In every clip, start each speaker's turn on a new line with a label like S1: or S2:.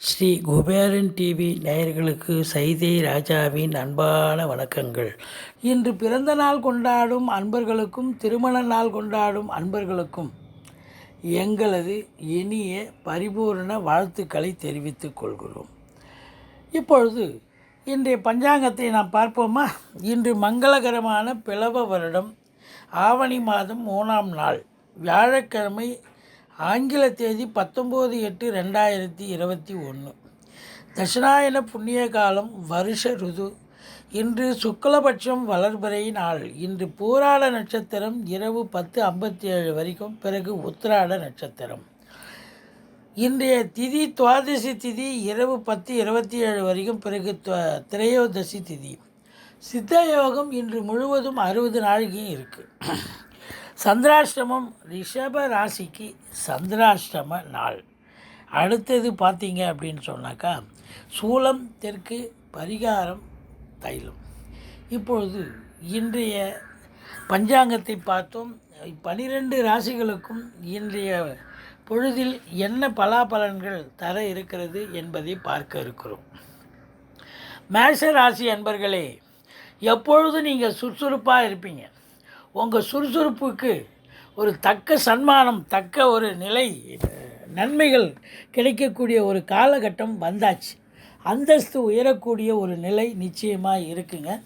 S1: Sri Kuberan TV நேயர்களுக்கு சைதை ராஜாவின் அன்பான வணக்கங்கள். இன்று பிறந்த நாள் கொண்டாடும் அன்பர்களுக்கும் திருமண நாள் கொண்டாடும் அன்பர்களுக்கும் எங்களது இனிய பரிபூரண வாழ்த்துக்களை தெரிவித்துக் கொள்கிறோம். இப்பொழுது இன்றைய பஞ்சாங்கத்தை நாம் பார்ப்போமா? இன்று மங்களகரமான பிளவ வருடம் ஆவணி மாதம் மூணாம் நாள் வியாழக்கிழமை ஆங்கில தேதி பத்தொம்போது எட்டு ரெண்டாயிரத்தி இருபத்தி ஒன்று. தட்சிணாயன புண்ணிய காலம் வருஷ ருது. இன்று சுக்லபட்சம் வளர்பிறை நாள். இன்று பூராட நட்சத்திரம் இரவு பத்து ஐம்பத்தி ஏழு வரைக்கும் பிறகு உத்திராட நட்சத்திரம். இன்றைய திதி துவாதசி திதி இரவு பத்து இருபத்தி ஏழு வரைக்கும் பிறகு துவ- திரையோதசி திதி. சித்த யோகம் இன்று முழுவதும் அறுபது நாளைக்கு இருக்குது சந்திராஷ்டமம் ரிஷப ராசிக்கு சந்திராஷ்டம நாள். அடுத்தது பார்த்தீங்க அப்படின்னு சொன்னாக்கா சூலம் தெற்கு பரிகாரம் தைலம். இப்பொழுது இன்றைய பஞ்சாங்கத்தை பார்த்தோம். பனிரெண்டு ராசிகளுக்கும் இன்றைய பொழுதில் என்ன பலாபலன்கள் தர இருக்கிறது என்பதை பார்க்க இருக்கிறோம். மேஷ ராசி அன்பர்களே எப்பொழுதும் நீங்கள் சுறுசுறுப்பாக இருப்பீங்க? உங்கள் சுறுசுறுப்புக்கு ஒரு தக்க சன்மானம் தக்க ஒரு நிலை நன்மைகள் கிடைக்கக்கூடிய ஒரு காலகட்டம் வந்தாச்சு. அந்தஸ்து உயரக்கூடிய ஒரு நிலை நிச்சயமாக இருக்குங்க.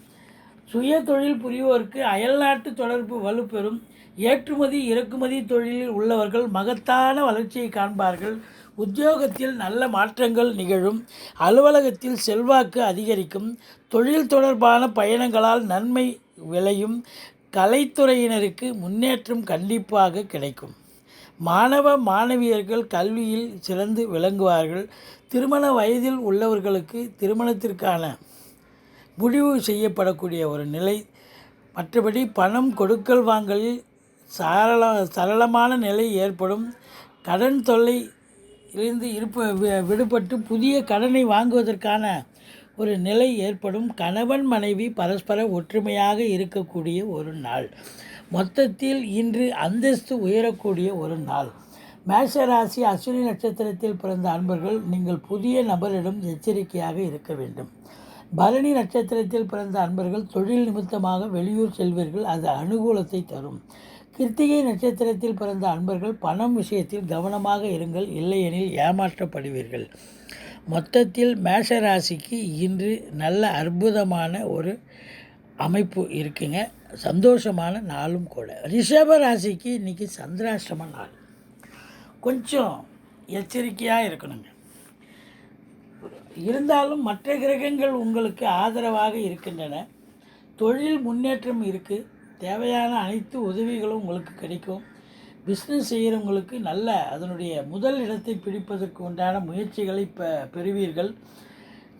S1: சுய தொழில் புரிவோருக்கு அயல்நாட்டு தொடர்பு வலுப்பெறும். ஏற்றுமதி இறக்குமதி தொழிலில் உள்ளவர்கள் மகத்தான வளர்ச்சியை காண்பார்கள். உத்தியோகத்தில் நல்ல மாற்றங்கள் நிகழும். அலுவலகத்தில் செல்வாக்கு அதிகரிக்கும். தொழில் தொடர்பான பயணங்களால் நன்மை விளையும். கலைத்துறையினருக்கு முன்னேற்றம் கண்டிப்பாக கிடைக்கும். மாணவ மாணவியர்கள் கல்வியில் சிறந்து விளங்குவார்கள். திருமண வயதில் உள்ளவர்களுக்கு திருமணத்திற்கான முடிவு செய்யப்படக்கூடிய ஒரு நிலை. மற்றபடி பணம் கொடுக்கல் வாங்கலில் சரள சரளமான நிலை ஏற்படும். கடன் தொல்லை இருந்து இருப்ப வி- விடுபட்டு புதிய கடனை வாங்குவதற்கான ஒரு நிலை ஏற்படும். கணவன் மனைவி பரஸ்பர ஒற்றுமையாக இருக்கக்கூடிய ஒரு நாள். மொத்தத்தில் இன்று அந்தஸ்து உயரக்கூடிய ஒரு நாள். மேஷராசி அஸ்வினி நட்சத்திரத்தில் பிறந்த அன்பர்கள் நீங்கள் புதிய நபரிடம் எச்சரிக்கையாக இருக்க வேண்டும். பரணி நட்சத்திரத்தில் பிறந்த அன்பர்கள் தொழில் நிமித்தமாக வெளியூர் செல்வீர்கள் அது அனுகூலத்தை தரும். கிருத்திகை நட்சத்திரத்தில் பிறந்த அன்பர்கள் பணம் விஷயத்தில் கவனமாக இருங்கள் இல்லையெனில் ஏமாற்றப்படுவீர்கள். மொத்தத்தில் மேஷ ராசிக்கு இன்று நல்ல அற்புதமான ஒரு அமைப்பு இருக்குங்க. சந்தோஷமான நாளும் கூட. ரிஷப ராசிக்கு இன்றைக்கி சந்திராஷ்டம நாள். கொஞ்சம் எச்சரிக்கையாக இருக்கணுங்க. இருந்தாலும் மற்ற கிரகங்கள் உங்களுக்கு ஆதரவாக இருக்கின்றன. தொழில் முன்னேற்றம் இருக்குது தேவையான அனைத்து உதவிகளும் உங்களுக்கு கிடைக்கும். பிஸ்னஸ் செய்கிறவங்களுக்கு நல்ல அதனுடைய முதல் இடத்தை பிடிப்பதற்கு உண்டான முயற்சிகளை பெ பெறுவீர்கள்.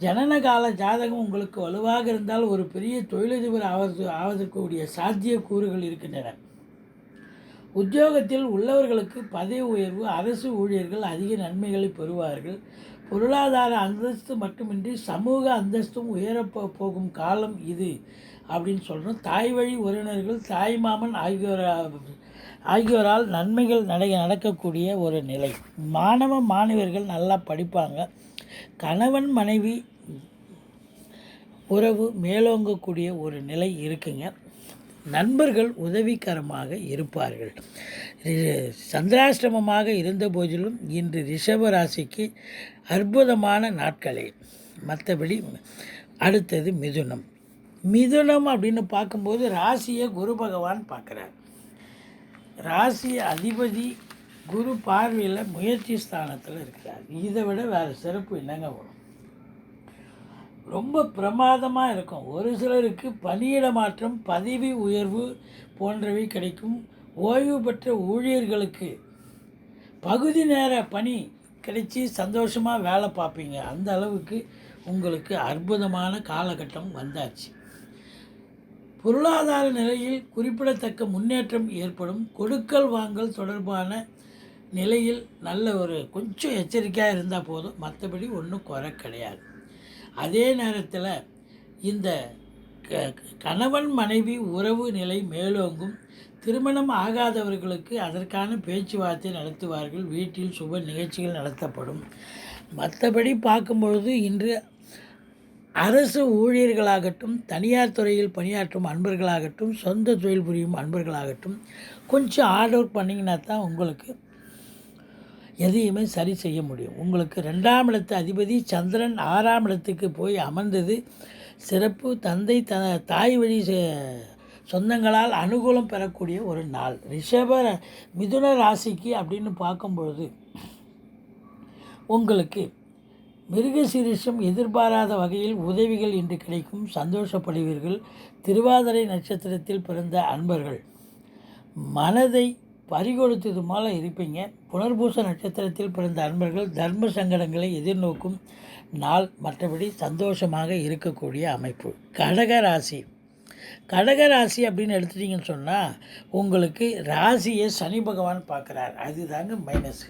S1: ஜனனகால ஜாதகம் உங்களுக்கு வலுவாக இருந்தால் ஒரு பெரிய தொழிலதிபர் ஆவது ஆவதற்குரிய சாத்தியக்கூறுகள் இருக்கின்றன. உத்தியோகத்தில் உள்ளவர்களுக்கு பதவி உயர்வு அரசு ஊழியர்கள் அதிக நன்மைகளை பெறுவார்கள். பொருளாதார அந்தஸ்து மட்டுமின்றி சமூக அந்தஸ்தும் உயரப்போ போகும் காலம் இது அப்படின்னு சொல்கிறோம் தாய் வழி உறவினர்கள் தாய் மாமன் ஆகியோர் ஆகியோரால் நன்மைகள் நடை நடக்கக்கூடிய ஒரு நிலை. மாணவ மாணவியர்கள் நல்லா படிப்பாங்க. கணவன் மனைவி உறவு மேலோங்கக்கூடிய ஒரு நிலை இருக்குங்க. நண்பர்கள் உதவிகரமாக இருப்பார்கள். சந்திராஷ்டிரமமாக சந்திராஷ்டமமாக இருந்த போதிலும் இன்று ரிஷப ராசிக்கு அற்புதமான நாட்களே. மற்றபடி அடுத்தது மிதுனம். மிதுனம் அப்படின்னு பார்க்கும்போது ராசியை குரு பகவான் பார்க்குறார். ராசி அதிபதி குரு பார்வையில் முயற்சி ஸ்தானத்தில் இருக்கிறார். இதை விட வேறு சிறப்பு என்னங்க வரும்? ரொம்ப பிரமாதமாக இருக்கும். ஒரு சிலருக்கு பணியிட மாற்றம் பதவி உயர்வு போன்றவை கிடைக்கும். ஓய்வு பெற்ற ஊழியர்களுக்கு பகுதி நேர பணி கிடைச்சி சந்தோஷமாக வேலை பார்ப்பீங்க. அந்த அளவுக்கு உங்களுக்கு அற்புதமான காலகட்டம் வந்தாச்சு. பொருளாதார நிலையில் குறிப்பிடத்தக்க முன்னேற்றம் ஏற்படும். கொடுக்கல் வாங்கல் தொடர்பான நிலையில் நல்ல ஒரு கொஞ்சம் எச்சரிக்கையாக இருந்தால் போதும். மற்றபடி ஒன்றும் குறை கிடையாது. அதே நேரத்தில் இந்த க- கணவன் மனைவி உறவு நிலை மேலோங்கும். திருமணம் ஆகாதவர்களுக்கு அதற்கான பேச்சுவார்த்தை நடத்துவார்கள். வீட்டில் சுப நிகழ்ச்சிகள் நடத்தப்படும். மற்றபடி பார்க்கும்பொழுது இன்று அரசு ஊழியர்களாகட்டும் தனியார் துறையில் பணியாற்றும் அன்பர்களாகட்டும் சொந்த தொழில் புரியும் அன்பர்களாகட்டும் கொஞ்சம் ஹார்ட் ஒர்க் பண்ணிங்கன்னா தான் உங்களுக்கு எதையுமே சரி செய்ய முடியும். உங்களுக்கு ரெண்டாம் இடத்து அதிபதி சந்திரன் ஆறாம் இடத்துக்கு போய் அமர்ந்தது சிறப்பு. தந்தை த தாய் வழி சொந்தங்களால் அனுகூலம் பெறக்கூடிய ஒரு நாள். ரிஷப மிதுன ராசிக்கு அப்படின்னு பார்க்கும்பொழுது உங்களுக்கு மிருகசீரிஷம் எதிர்பாராத வகையில் உதவிகள் இன்று கிடைக்கும். சந்தோஷப்படுவீர்கள். திருவாதிரை நட்சத்திரத்தில் பிறந்த அன்பர்கள். மனதை பறிகொடுத்தது போல இருப்பீங்க. புனர்பூச நட்சத்திரத்தில் பிறந்த அன்பர்கள் தர்ம சங்கடங்களை எதிர்நோக்கும் நாள். மற்றபடி சந்தோஷமாக இருக்கக்கூடிய அமைப்பு. கடக ராசி. கடக ராசி அப்படின்னு எடுத்துட்டிங்கன்னு சொன்னால் உங்களுக்கு ராசியை சனி பகவான் பார்க்குறார். அதுதாங்க மைனஸ்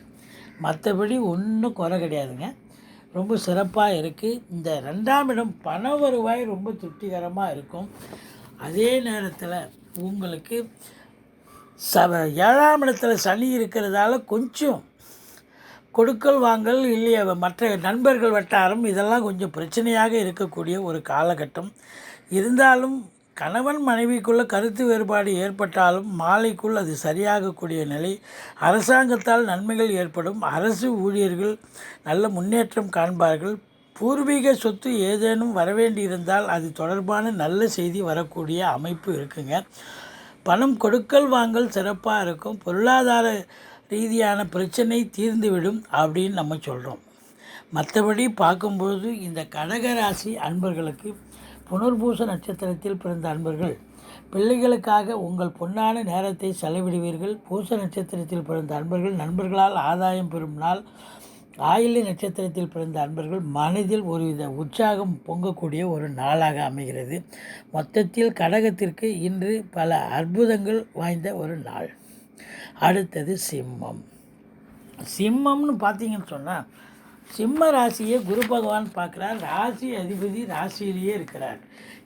S1: மற்றபடி ஒன்றும் குறை கிடையாதுங்க. ரொம்ப சிறப்பாக இருக்குது இந்த ரெண்டாம் இடம் பண வருவாய் ரொம்ப திருப்திகரமாக இருக்கும். அதே நேரத்தில் உங்களுக்கு ச ஏழாம் இடத்துல சனி இருக்கிறதால கொஞ்சம் கொடுக்கல் வாங்கல் இல்லையா மற்ற நண்பர்கள் வட்டாரம் இதெல்லாம் கொஞ்சம் பிரச்சனையாக இருக்கக்கூடிய ஒரு காலகட்டம். இருந்தாலும் கணவன் மனைவிக்குள்ள கருத்து வேறுபாடு ஏற்பட்டாலும் மாலைக்குள் அது சரியாகக்கூடிய நிலை. அரசாங்கத்தால் நன்மைகள் ஏற்படும். அரசு ஊழியர்கள் நல்ல முன்னேற்றம் காண்பார்கள். பூர்வீக சொத்து ஏதேனும் வரவேண்டியிருந்தால் அது தொடர்பான நல்ல செய்தி வரக்கூடிய அமைப்பு இருக்குங்க. பணம் கொடுக்கல் வாங்கல் சிறப்பாக இருக்கும். பொருளாதார ரீதியான பிரச்சனை தீர்ந்துவிடும் அப்படின்னு நம்ம சொல்கிறோம் மற்றபடி பார்க்கும்பொழுது இந்த கடகராசி அன்பர்களுக்கு புனர்பூச நட்சத்திரத்தில் பிறந்த அன்பர்கள் பிள்ளைகளுக்காக உங்கள் பொன்னான நேரத்தை செலவிடுவீர்கள். பூச நட்சத்திரத்தில் பிறந்த அன்பர்கள் நண்பர்களால் ஆதாயம் பெறும் நாள். ஆயில்ய நட்சத்திரத்தில் பிறந்த அன்பர்கள் மனதில் ஒருவித உற்சாகம் பொங்கக்கூடிய ஒரு நாளாக அமைகிறது. மொத்தத்தில் கடகத்திற்கு இன்று பல அற்புதங்கள் வாய்ந்த ஒரு நாள். அடுத்தது சிம்மம். சிம்மம்னு பார்த்தீங்கன்னு சொன்னால் சிம்ம ராசியை குரு பகவான் பார்க்குறார். ராசி அதிபதி ராசியிலேயே இருக்கிறார்.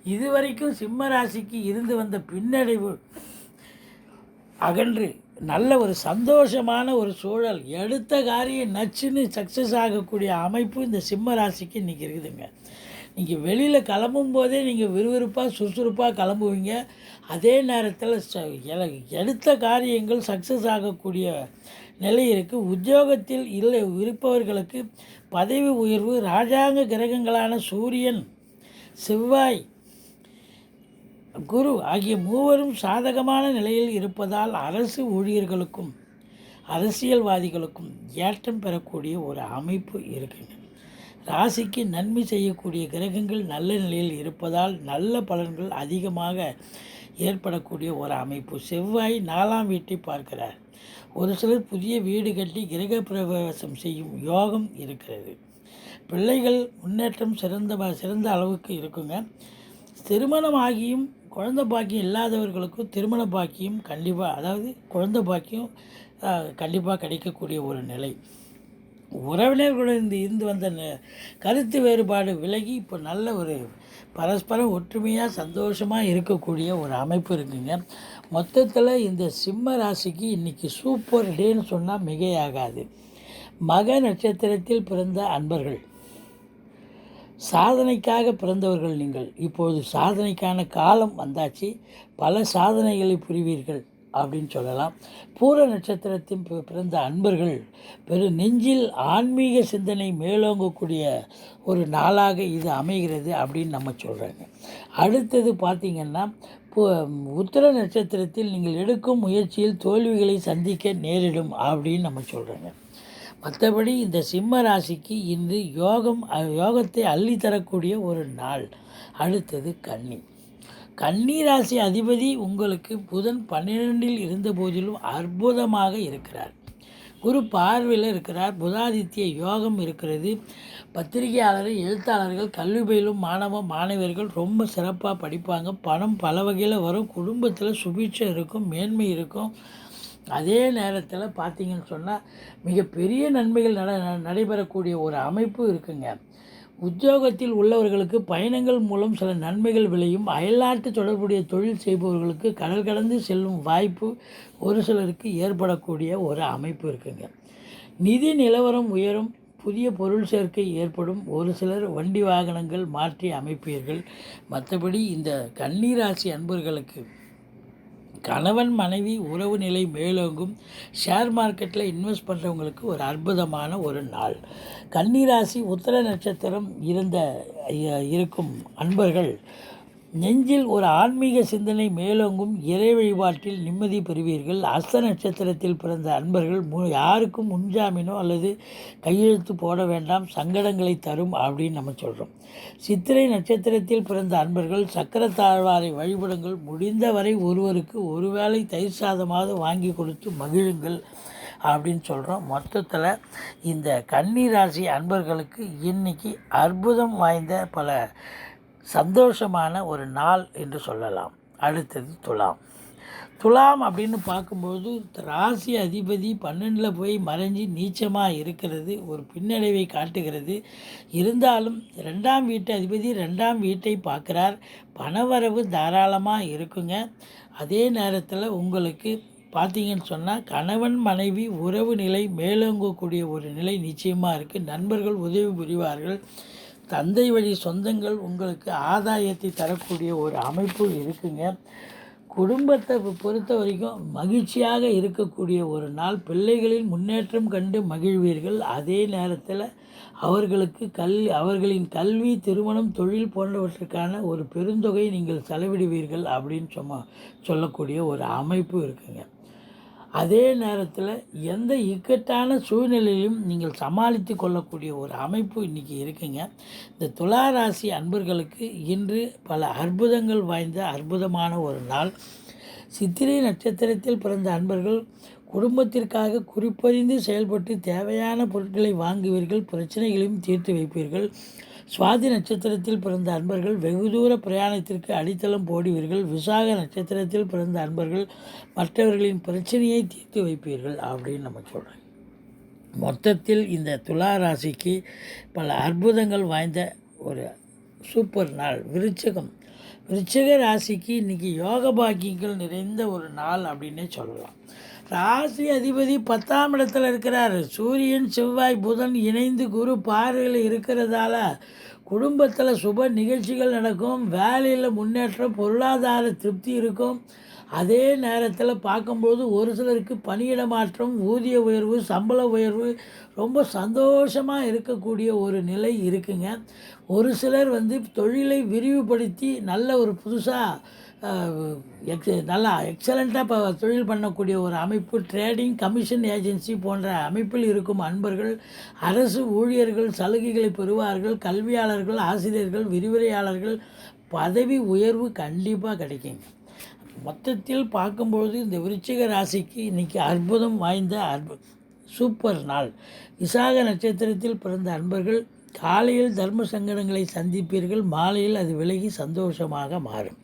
S1: இதுவரைக்கும் சிம்ம ராசிக்கு இருந்து வந்த பின்னடைவு அகன்று நல்ல ஒரு சந்தோஷமான ஒரு சூழல். எடுத்த காரியம் நச்சுன்னு சக்ஸஸ் ஆகக்கூடிய அமைப்பு இந்த சிம்ம ராசிக்கு இன்றைக்கி இருக்குதுங்க. நீங்கள் வெளியில் கிளம்பும் போதே நீங்கள் விறுவிறுப்பாக சுறுசுறுப்பாக கிளம்புவீங்க. அதே நேரத்தில் ச- எல- எடுத்த காரியங்கள் சக்ஸஸ் ஆகக்கூடிய நிலை இருக்குது உத்தியோகத்தில் இல்லை. இருப்பவர்களுக்கு பதவி உயர்வு ராஜாங்க கிரகங்களான சூரியன் செவ்வாய் குரு ஆகிய மூவரும் சாதகமான நிலையில் இருப்பதால் அரசு ஊழியர்களுக்கும் அரசியல்வாதிகளுக்கும் ஏற்றம் பெறக்கூடிய ஒரு அமைப்பு இருக்குங்க ராசிக்கு நன்மை செய்யக்கூடிய கிரகங்கள் நல்ல நிலையில் இருப்பதால் நல்ல பலன்கள் அதிகமாக ஏற்படக்கூடிய ஒரு அமைப்பு. செவ்வாய் நாலாம் வீட்டை பார்க்கிறார். ஒரு சிலர் புதிய வீடு கட்டி கிரக பிரவேசம் செய்யும் யோகம் இருக்கிறது. பிள்ளைகள் முன்னேற்றம் சிறந்த சிறந்த அளவுக்கு இருக்குங்க. திருமணம் ஆகியும் குழந்தை பாக்கியம் இல்லாதவர்களுக்கும் திருமண பாக்கியம் கண்டிப்பாக அதாவது குழந்தை பாக்கியம் கண்டிப்பாக கிடைக்கக்கூடிய ஒரு நிலை. உறவினர்களுடன் இருந்து இருந்து வந்த ந- கருத்து வேறுபாடு விலகி இப்போ நல்ல ஒரு பரஸ்பரம் ஒற்றுமையாக சந்தோஷமாக இருக்கக்கூடிய ஒரு அமைப்பு இருக்குங்க. மொத்தத்தில் இந்த சிம்ம ராசிக்கு இன்றைக்கி சூப்பர் டேன்னு சொன்னால் மிகையாகாது. மக நட்சத்திரத்தில் பிறந்த அன்பர்கள். சாதனைக்காக பிறந்தவர்கள் நீங்கள். இப்போது சாதனைக்கான காலம் வந்தாச்சு. பல சாதனைகளை புரிவீர்கள் அப்படின்னு சொல்லலாம். பூர நட்சத்திரத்தின் பிறந்த அன்பர்கள் பெரு நெஞ்சில் ஆன்மீக சிந்தனை மேலோங்கக்கூடிய ஒரு நாளாக இது அமைகிறது அப்படின்னு நம்ம சொல்கிறாங்க அடுத்தது பார்த்திங்கன்னா உத்திர நட்சத்திரத்தில் நீங்கள் எடுக்கும் முயற்சியில் தோல்விகளை சந்திக்க நேரிடும் அப்படின்னு நம்ம சொல்கிறாங்க மற்றபடி இந்த சிம்ம ராசிக்கு இன்று யோகம் யோகத்தை அள்ளி தரக்கூடிய ஒரு நாள். அடுத்தது கன்னி. கன்னி ராசி அதிபதி உங்களுக்கு புதன் பன்னிரெண்டில் இருந்த போதிலும் அற்புதமாக இருக்கிறார். குரு பார்வையில் இருக்கிறார் புதாதித்ய யோகம் இருக்கிறது. பத்திரிகையாளர் எழுத்தாளர்கள் கல்வி பயிலும் மாணவ மாணவர்கள் ரொம்ப சிறப்பாக படிப்பாங்க. பணம் பல வகையில் வரும். குடும்பத்தில் சுபிட்சம் இருக்கும் மேன்மை இருக்கும். அதே நேரத்தில் பார்த்தீங்கன்னு சொன்னால் மிகப்பெரிய நன்மைகள் நட நடைபெறக்கூடிய ஒரு அமைப்பு இருக்குங்க. உத்தியோகத்தில் உள்ளவர்களுக்கு பயணங்கள் மூலம் சில நன்மைகள் விளையும். அயல்நாட்டு தொடர்புடைய தொழில் செய்பவர்களுக்கு கடல் கடந்து செல்லும் வாய்ப்பு ஒரு சிலருக்கு ஏற்படக்கூடிய ஒரு அமைப்பு இருக்குங்க. நிதி நிலவரம் உயரும் புதிய பொருள் சேர்க்கை ஏற்படும் ஒரு சிலர் வண்டி வாகனங்கள் மாற்றி அமைப்பீர்கள். மற்றபடி இந்த கன்னிராசி அன்பர்களுக்கு கணவன் மனைவி உறவு நிலை மேலோங்கும் ஷேர் மார்க்கெட்டில் இன்வெஸ்ட் பண்ணுறவங்களுக்கு ஒரு அற்புதமான ஒரு நாள். கன்னிராசி உத்தர நட்சத்திரம் இருந்த இருக்கும் அன்பர்கள் நெஞ்சில் ஒரு ஆன்மீக சிந்தனை மேலோங்கும் இறை வழிபாட்டில் நிம்மதி பெறுவீர்கள். அஸ்த நட்சத்திரத்தில் பிறந்த அன்பர்கள் மு யாருக்கும் முன்ஜாமீனோ அல்லது கையெழுத்து போட வேண்டாம் சங்கடங்களை தரும் அப்படின்னு நம்ம சொல்கிறோம் சித்திரை நட்சத்திரத்தில் பிறந்த அன்பர்கள் சக்கரத்தாழ்வாரை வழிபடுங்கள். முடிந்தவரை ஒருவருக்கு ஒருவேளை தயிர் சாதமாவது வாங்கி கொடுத்து மகிழுங்கள் அப்படின்னு சொல்கிறோம் மொத்தத்தில் இந்த கன்னி ராசி அன்பர்களுக்கு இன்னைக்கு அற்புதம் வாய்ந்த பல சந்தோஷமான ஒரு நாள் என்று சொல்லலாம். அடுத்தது துலாம். துலாம் அப்படின்னு பார்க்கும்போது ராசி அதிபதி பன்னெண்டில் போய் மறைஞ்சி நீச்சமாக இருக்கிறது ஒரு பின்னடைவை காட்டுகிறது. இருந்தாலும் ரெண்டாம் வீட்டு அதிபதி ரெண்டாம் வீட்டை பார்க்குறார். பணவரவு தாராளமாக இருக்குங்க. அதே நேரத்தில் உங்களுக்கு பார்த்தீங்கன்னு சொன்னால் கணவன் மனைவி உறவு நிலை மேலோங்கக்கூடிய ஒரு நிலை நிச்சயமாக இருக்குது நண்பர்கள் உதவி புரிவார்கள். தந்தை வழி சொந்தங்கள் உங்களுக்கு ஆதாயத்தை தரக்கூடிய ஒரு அமைப்பு இருக்குங்க. குடும்பத்தை பொறுத்த வரைக்கும் மகிழ்ச்சியாக இருக்கக்கூடிய ஒரு நாள். பிள்ளைகளின் முன்னேற்றம் கண்டு மகிழ்வீர்கள். அதே நேரத்தில் அவர்களுக்கு கல் அவர்களின் கல்வி திருமணம் தொழில் போன்றவற்றுக்கான ஒரு பெருந்தொகை நீங்கள் செலவிடுவீர்கள் அப்படின்னு சொன்ன சொல்லக்கூடிய ஒரு அமைப்பு இருக்குங்க. அதே நேரத்தில் எந்த இக்கட்டான சூழ்நிலையிலும் நீங்கள் சமாளித்து கொள்ளக்கூடிய ஒரு அமைப்பு இன்றைக்கி இருக்குங்க. இந்த துலா ராசி அன்பர்களுக்கு இன்று பல அற்புதங்கள் வாய்ந்த அற்புதமான ஒரு நாள். சித்திரை நட்சத்திரத்தில் பிறந்த அன்பர்கள் குடும்பத்திற்காக குறிப்பறிந்து செயல்பட்டு தேவையான பொருட்களை வாங்குவீர்கள் பிரச்சனைகளையும் தீர்த்து வைப்பீர்கள். சுவாதி நட்சத்திரத்தில் பிறந்த அன்பர்கள் வெகு தூர பிரயாணத்திற்கு அடித்தளம் போடுவீர்கள். விசாக நட்சத்திரத்தில் பிறந்த அன்பர்கள் மற்றவர்களின் பிரச்சனையை தீர்த்து வைப்பீர்கள் அப்படின்னு நம்ம சொல்கிறோம் மொத்தத்தில் இந்த துலா ராசிக்கு பல அற்புதங்கள் வாய்ந்த ஒரு சூப்பர் நாள் விருச்சகம். விருச்சக ராசிக்கு இன்றைக்கி யோக பாக்கியங்கள் நிறைந்த ஒரு நாள் அப்படின்னே சொல்லலாம். ராசி அதிபதி பத்தாம் இடத்துல இருக்கிறார். சூரியன் செவ்வாய் புதன் இணைந்து குரு பார்வையில் இருக்கிறதால குடும்பத்தில் சுப நிகழ்ச்சிகள் நடக்கும். வேலையில் முன்னேற்றம் பொருளாதார திருப்தி இருக்கும். அதே நேரத்தில் பார்க்கும்போது ஒரு சிலருக்கு பணியிட மாற்றம் ஊதிய உயர்வு சம்பள உயர்வு ரொம்ப சந்தோஷமாக இருக்கக்கூடிய ஒரு நிலை இருக்குங்க. ஒரு சிலர் வந்து தொழிலை விரிவுபடுத்தி நல்ல ஒரு புதுசாக எக்ஸ் நல்லா எக்ஸலண்ட்டாக இப்போ தொழில் பண்ணக்கூடிய ஒரு அமைப்பு ட்ரேடிங் கமிஷன் ஏஜென்சி போன்ற அமைப்பில் இருக்கும் அன்பர்கள் அரசு ஊழியர்கள் சலுகைகளை பெறுவார்கள் கல்வியாளர்கள் ஆசிரியர்கள் விரிவுரையாளர்கள் பதவி உயர்வு கண்டிப்பாக கிடைக்குங்க. மொத்தத்தில் பார்க்கும்பொழுது இந்த விருச்சிக ராசிக்கு இன்றைக்கி அற்புதம் வாய்ந்த அற்பு சூப்பர் நாள். விசாக நட்சத்திரத்தில் பிறந்த அன்பர்கள் காலையில் தர்ம சங்கடங்களை சந்திப்பீர்கள் மாலையில் அது விலகி சந்தோஷமாக மாறும்.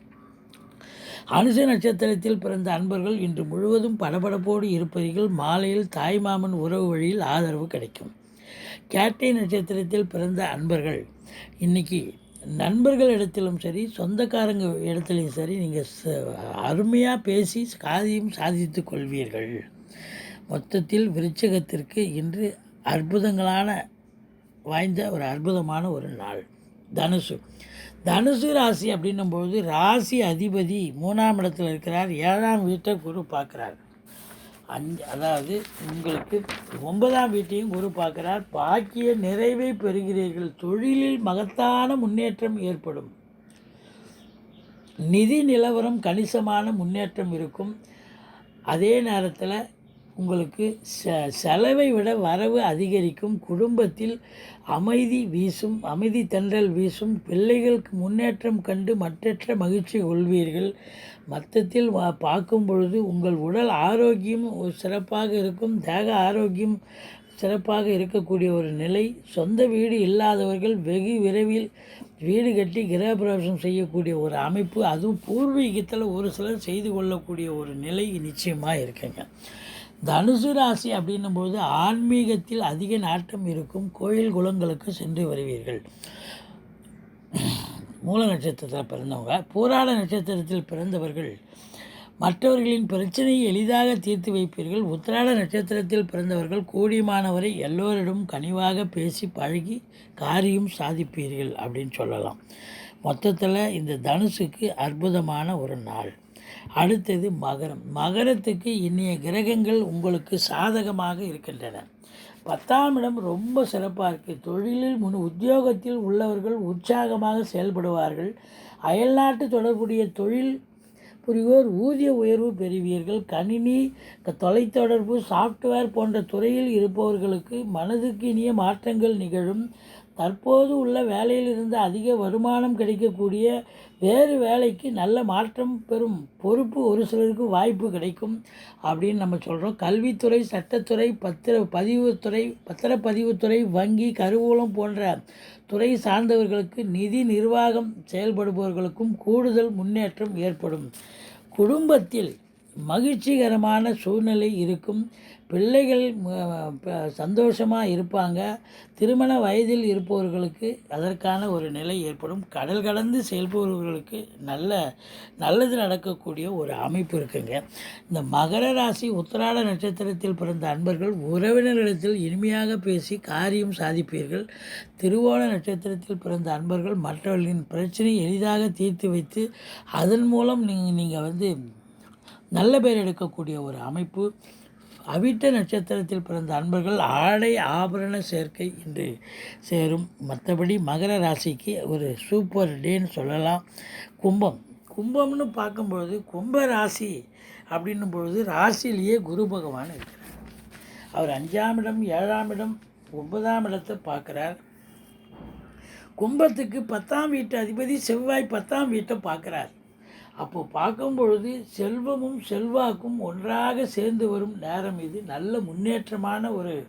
S1: அனுச நட்சத்திரத்தில் பிறந்த அன்பர்கள் இன்று முழுவதும் படபடப்போடு இருப்பவர்கள் மாலையில் தாய்மாமன் உறவு வழியில் ஆதரவு கிடைக்கும். கேட்டை நட்சத்திரத்தில் பிறந்த அன்பர்கள் இன்னைக்கு நண்பர்கள் இடத்திலும் சரி சொந்தக்காரங்க இடத்துலையும் சரி நீங்கள் அருமையாக பேசி காரியம் சாதித்து கொள்வீர்கள். மொத்தத்தில் விருச்சகத்திற்கு இன்று அற்புதங்களான வாய்ந்த ஒரு அற்புதமான ஒரு நாள். தனுசு. தனுசு ராசி அப்படின்னும்போது ராசி அதிபதி மூணாம் இடத்தில் இருக்கிறார். ஏழாம் வீட்டை குரு பார்க்குறார். அஞ்சு அதாவது உங்களுக்கு ஒன்பதாம் வீட்டையும் குரு பார்க்குறார். பாக்கிய நிறைவை பெறுகிறீர்கள். தொழிலில் மகத்தான முன்னேற்றம் ஏற்படும். நிதி நிலவரம் கணிசமான முன்னேற்றம் இருக்கும். அதே நேரத்தில் உங்களுக்கு செ செலவை விட வரவு அதிகரிக்கும். குடும்பத்தில் அமைதி வீசும் அமைதி தென்றல் வீசும். பிள்ளைகளுக்கு முன்னேற்றம் கண்டு மற்றற்ற மகிழ்ச்சி கொள்வீர்கள். மொத்தத்தில் பார்க்கும் பொழுது உங்கள் உடல் ஆரோக்கியம் ஒரு சிறப்பாக இருக்கும். தேக ஆரோக்கியம் சிறப்பாக இருக்கக்கூடிய ஒரு நிலை. சொந்த வீடு இல்லாதவர்கள் வெகு விரைவில் வீடு கட்டி கிரகப்பிரவேசம் செய்யக்கூடிய ஒரு அமைப்பு. அதுவும் பூர்வீகத்தில் ஒரு சிலர் செய்து கொள்ளக்கூடிய ஒரு நிலை நிச்சயமாக இருக்குங்க. தனுசு ராசி அப்படின்னும்போது ஆன்மீகத்தில் அதிக நாட்டம் இருக்கும். கோயில் குளங்களுக்கு சென்று வருவீர்கள். மூல நட்சத்திரத்தில் பிறந்தவங்க போராட நட்சத்திரத்தில் பிறந்தவர்கள் மற்றவர்களின் பிரச்சனையை எளிதாக தீர்த்து வைப்பீர்கள். உத்திராட நட்சத்திரத்தில் பிறந்தவர்கள் கூடியமானவரை எல்லோரிடம் கனிவாக பேசி பழகி காரியம் சாதிப்பீர்கள் அப்படின்னு சொல்லலாம். மொத்தத்தில் இந்த தனுசுக்கு அற்புதமான ஒரு நாள். அடுத்தது மகரம். மகரத்துக்கு இன்னைய கிரகங்கள் உங்களுக்கு சாதகமாக இருக்கின்றன. பத்தாம் இடம் ரொம்ப சிறப்பாக இருக்குது தொழிலில் முன் உத்தியோகத்தில் உள்ளவர்கள் உற்சாகமாக செயல்படுவார்கள். அயல்நாட்டு தொடர்புடைய தொழில் புரிவோர் ஊதிய உயர்வு பெறுவீர்கள். கணினி தொலைத்தொடர்பு சாஃப்ட்வேர் போன்ற துறையில் இருப்பவர்களுக்கு மனதுக்கு இனிய மாற்றங்கள் நிகழும். தற்போது உள்ள வேலையிலிருந்து அதிக வருமானம் கிடைக்கக்கூடிய வேறு வேலைக்கு நல்ல மாற்றம் பெறும் பொறுப்பு ஒரு சிலருக்கு வாய்ப்பு கிடைக்கும் அப்படின்னு நம்ம சொல்கிறோம் கல்வித்துறை சட்டத்துறை பத்திர பதிவுத்துறை பத்திரப்பதிவுத்துறை வங்கி கருவூலம் போன்ற துறை சார்ந்தவர்களுக்கு நிதி நிர்வாகம் செயல்படுபவர்களுக்கும் கூடுதல் முன்னேற்றம் ஏற்படும். குடும்பத்தில் மகிழ்ச்சிகரமான சூழ்நிலை இருக்கும். பிள்ளைகள் சந்தோஷமாக இருப்பாங்க. திருமண வயதில் இருப்பவர்களுக்கு அதற்கான ஒரு நிலை ஏற்படும். கடல் கடந்து செல்பவர்களுக்கு நல்ல நல்லது நடக்கக்கூடிய ஒரு அமைப்பு இருக்குங்க. இந்த மகர ராசி உத்திராட நட்சத்திரத்தில் பிறந்த அன்பர்கள் உறவினர்களிடத்தில் இனிமையாக பேசி காரியம் சாதிப்பீர்கள். திருவோண நட்சத்திரத்தில் பிறந்த அன்பர்கள் மற்றவர்களின் பிரச்சனையை எளிதாக தீர்த்து வைத்து அதன் மூலம் நீங்கள் நீங்கள் வந்து நல்ல பேர் எடுக்கக்கூடிய ஒரு அமைப்பு. அவிட்ட நட்சத்திரத்தில் பிறந்த அன்பர்கள் ஆடை ஆபரண சேர்க்கை என்று சேரும். மற்றபடி மகர ராசிக்கு ஒரு சூப்பர் டேன்னு சொல்லலாம். கும்பம். கும்பம்னு பார்க்கும்பொழுது கும்ப ராசி அப்படின்னும் பொழுது ராசியிலேயே குரு பகவான் இருக்கிறார். அவர் அஞ்சாம் இடம் ஏழாம் இடம் ஒன்பதாம் இடத்தை பார்க்குறார். கும்பத்துக்கு பத்தாம் வீட்டு அதிபதி செவ்வாய் பத்தாம் வீட்டை பார்க்குறார். அப்போ பார்க்கும் பொழுது செல்வமும் செல்வாக்கும் ஒன்றாக சேர்ந்து வரும் நேரம் இது. நல்ல முன்னேற்றமான ஒரு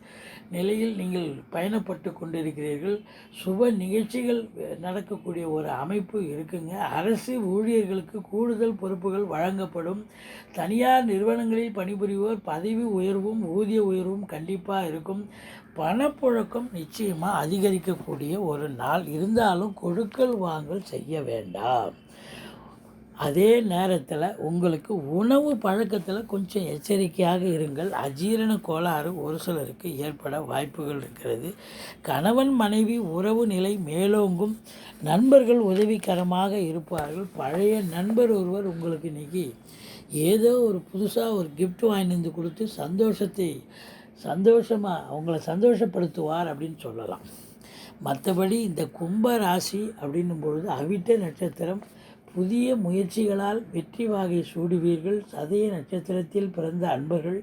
S1: நிலையில் நீங்கள் பயணப்பட்டு கொண்டிருக்கிறீர்கள். சுப நிகழ்ச்சிகள் நடக்கக்கூடிய ஒரு அமைப்பு இருக்குங்க. அரசு ஊழியர்களுக்கு கூடுதல் பொறுப்புகள் வழங்கப்படும். தனியார் நிறுவனங்களில் பணிபுரிவோர் பதவி உயர்வும் ஊதிய உயர்வும் கண்டிப்பாக இருக்கும். பணப்புழக்கம் நிச்சயமாக அதிகரிக்கக்கூடிய ஒரு நாள். இருந்தாலும் கொடுக்கல் வாங்கல் செய்ய வேண்டாம். அதே நேரத்தில் உங்களுக்கு உணவு பழக்கத்தில் கொஞ்சம் எச்சரிக்கையாக இருங்கள். அஜீரண கோளாறு ஒரு சிலருக்கு ஏற்பட வாய்ப்புகள் இருக்கிறது. கணவன் மனைவி உறவு நிலை மேலோங்கும். நண்பர்கள் உதவிகரமாக இருப்பார்கள். பழைய நண்பர் ஒருவர் உங்களுக்கு இன்னைக்கு ஏதோ ஒரு புதுசாக ஒரு கிஃப்ட் வாங்கி வந்து கொடுத்து சந்தோஷத்தை சந்தோஷமாக அவங்கள சந்தோஷப்படுத்துவார் அப்படின்னு சொல்லலாம். மற்றபடி இந்த கும்ப ராசி அப்படின்னும் பொழுது அவிட்ட நட்சத்திரம் புதிய முயற்சிகளால் வெற்றி வாகை சூடுவீர்கள். சதய நட்சத்திரத்தில் பிறந்த அன்பர்கள்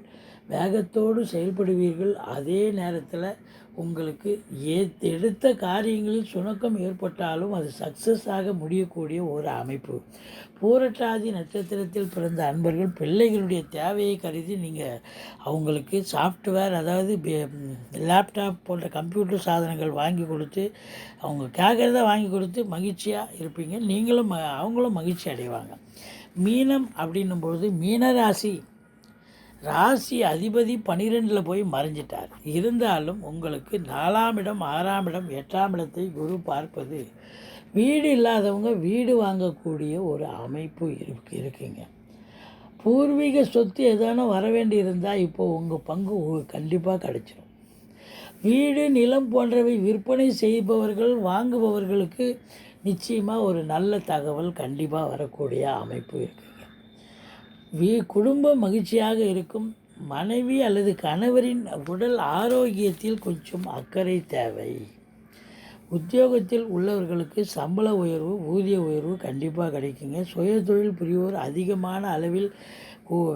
S1: வேகத்தோடு செயல்படுவீர்கள். அதே நேரத்தில் உங்களுக்கு ஏ எடுத்த காரியங்களில் சுணக்கம் ஏற்பட்டாலும் அது சக்ஸஸ் ஆக முடியக்கூடிய ஒரு அமைப்பு. பூரட்டாதி நட்சத்திரத்தில் பிறந்த அன்பர்கள் பிள்ளைகளுடைய தேவையை கருதி நீங்கள் அவங்களுக்கு சாஃப்ட்வேர் அதாவது லேப்டாப் போன்ற கம்ப்யூட்டர் சாதனங்கள் வாங்கி கொடுத்து அவங்க கேட்குறத வாங்கி கொடுத்து மகிழ்ச்சியாக இருப்பீங்க. நீங்களும் ம- அவங்களும் மகிழ்ச்சி அடைவாங்க. மீனம் அப்படின்னும் பொழுது மீனராசி ராசி அதிபதி பன்னிரெண்டில் போய் மறைஞ்சிட்டார். இருந்தாலும் உங்களுக்கு நாலாம் இடம் ஆறாம் இடம் எட்டாம் இடத்தை குரு பார்ப்பது வீடு இல்லாதவங்க வீடு வாங்கக்கூடிய ஒரு அமைப்பு இருக்கு இருக்குங்க. பூர்வீக சொத்து எதானோ வர வேண்டி இருந்தால் இப்போ உங்கள் பங்கு கண்டிப்பாக கிடைச்சிடும் வீடு நிலம் போன்றவை விற்பனை செய்பவர்கள் வாங்குபவர்களுக்கு நிச்சயமாக ஒரு நல்ல தகவல் கண்டிப்பாக வரக்கூடிய அமைப்பு இருக்குது வீ குடும்பம் மகிழ்ச்சியாக இருக்கும். மனைவி அல்லது கணவரின் உடல் ஆரோக்கியத்தில் கொஞ்சம் அக்கறை தேவை. உத்தியோகத்தில் உள்ளவர்களுக்கு சம்பள உயர்வு ஊதிய உயர்வு கண்டிப்பாக கிடைக்குங்க. சுய தொழில் புரிவோர் அதிகமான அளவில்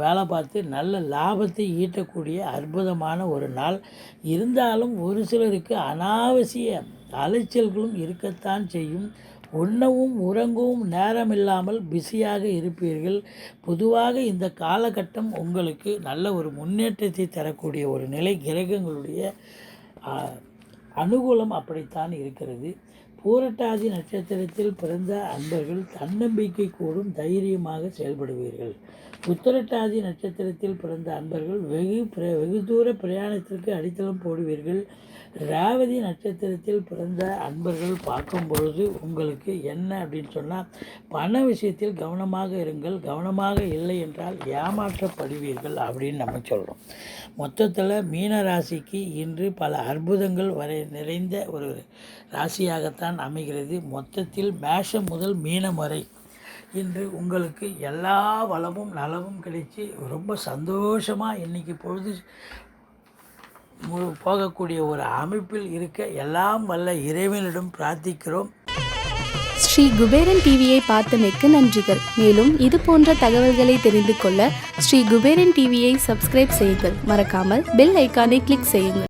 S1: வேலை பார்த்து நல்ல லாபத்தை ஈட்டக்கூடிய அற்புதமான ஒரு நாள். இருந்தாலும் ஒரு சிலருக்கு அனாவசிய அலைச்சல்களும் இருக்கத்தான் செய்யும். உண்ணவும் உறங்கவும் நேரமில்லாமல் பிஸியாக இருப்பீர்கள். பொதுவாக இந்த காலகட்டம் உங்களுக்கு நல்ல ஒரு முன்னேற்றத்தை தரக்கூடிய ஒரு நிலை கிரகங்களுடைய அனுகூலம் அப்படித்தான் இருக்கிறது. பூரட்டாதி நட்சத்திரத்தில் பிறந்த அன்பர்கள் தன்னம்பிக்கை கூடும் தைரியமாக செயல்படுவீர்கள். உத்தரட்டாதி நட்சத்திரத்தில் பிறந்த அன்பர்கள் வெகு பிர வெகு தூர பிரயாணத்திற்கு அடித்தளம் போடுவீர்கள். ரேவதி நட்சத்திரத்தில் பிறந்த அன்பர்கள் பார்க்கும் பொழுது உங்களுக்கு என்ன அப்படின்னு சொன்னால் பண விஷயத்தில் கவனமாக இருங்கள் கவனமாக இல்லை என்றால் ஏமாற்றப்படுவீர்கள் அப்படின்னு நம்ம சொல்கிறோம் மொத்தத்தில் மீன ராசிக்கு இன்று பல அற்புதங்கள் வரை நிறைந்த ஒரு ராசியாகத்தான் அமைகிறது. மொத்தத்தில் மேஷம் முதல் மீனம் வரை இன்று உங்களுக்கு எல்லா வளமும் நலமும் கிடைச்சி ரொம்ப சந்தோஷமாக இன்றைக்கி பொழுது போகக்கூடிய ஒரு அமைப்பில் இருக்க எல்லாம் வல்ல இறைவனிடம் பிரார்த்திக்கிறோம்.
S2: ஸ்ரீ குபேரன் டிவியை பார்த்தமைக்கு நன்றிகள். மேலும் இது போன்ற தகவல்களை தெரிந்து கொள்ள ஸ்ரீ குபேரன் டிவியை சப்ஸ்கிரைப் செய்யுங்கள். மறக்காமல் பெல் ஐக்கானை கிளிக் செய்யுங்கள்.